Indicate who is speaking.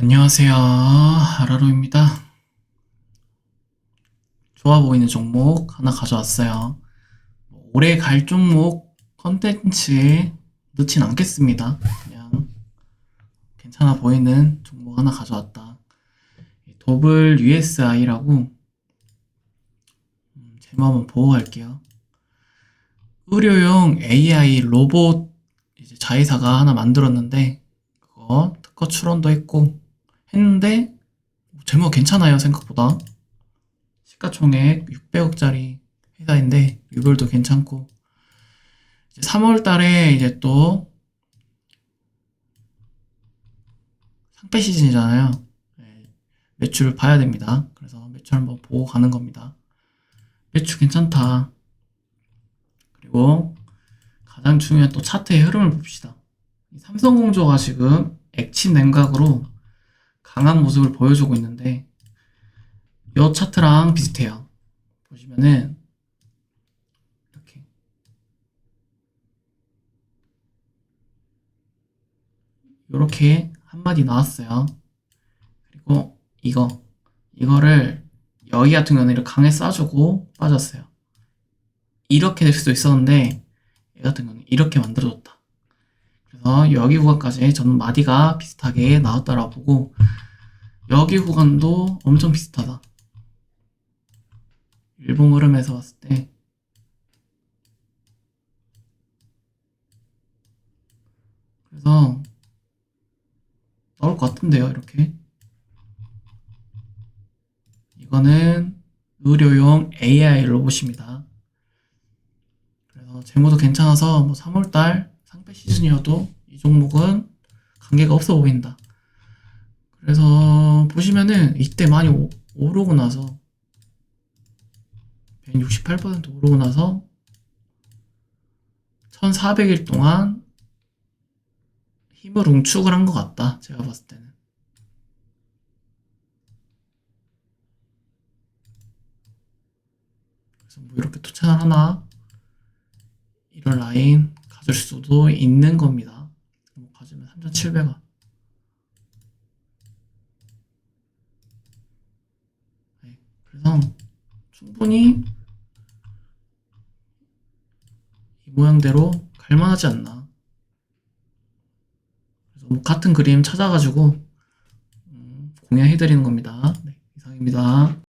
Speaker 1: 안녕하세요. 아라로입니다. 좋아 보이는 종목 하나 가져왔어요. 올해 갈 종목 컨텐츠에 넣진 않겠습니다. 그냥 괜찮아 보이는 종목 하나 가져왔다. 도블 USI라고 음, 한번 보고 갈게요. 의료용 AI 로봇 이제 자회사가 하나 만들었는데 그거 특허 출원도 했고 했는데 제목 괜찮아요 생각보다. 시가총액 600억짜리 회사인데 유별도 괜찮고. 이제 3월 달에 이제 또 상패 시즌이잖아요. 네, 매출을 봐야 됩니다. 그래서 매출 한번 보고 가는 겁니다. 매출 괜찮다. 그리고 가장 중요한 또 차트의 흐름을 봅시다. 이 삼성공조가 지금 액침 냉각으로 강한 모습을 보여주고 있는데 이 차트랑 비슷해요. 보시면은 이렇게 이렇게 한 마디 나왔어요. 그리고 이거 이거를 여기 같은 경우는 이렇게 강에 쏴주고 빠졌어요. 이렇게 될 수도 있었는데 얘 같은 경우는 이렇게 만들어줬다. 그래서 여기 구간까지 저는 마디가 비슷하게 나왔다라고 보고 여기 구간도 엄청 비슷하다. 일본 흐름에서 봤을 때 그래서 나올 것 같은데요, 이렇게. 이거는 의료용 AI 로봇입니다. 그래서 재무도 괜찮아서 뭐 3월달 상패 시즌이어도 이 종목은 관계가 없어 보인다. 그래서 보시면은 이때 많이 오, 오르고 나서 168% 오르고 나서 1400일 동안 힘을 웅축을 한 것 같다. 제가 봤을 때는. 그래서 뭐 이렇게 또 채널 하나 이런 라인 가질 수도 있는 겁니다. 뭐 가지면 3,700원. 네, 그래서 충분히 이 모양대로 갈만하지 않나. 그래서 뭐 같은 그림 찾아가지고 음, 공유해드리는 겁니다. 네, 이상입니다.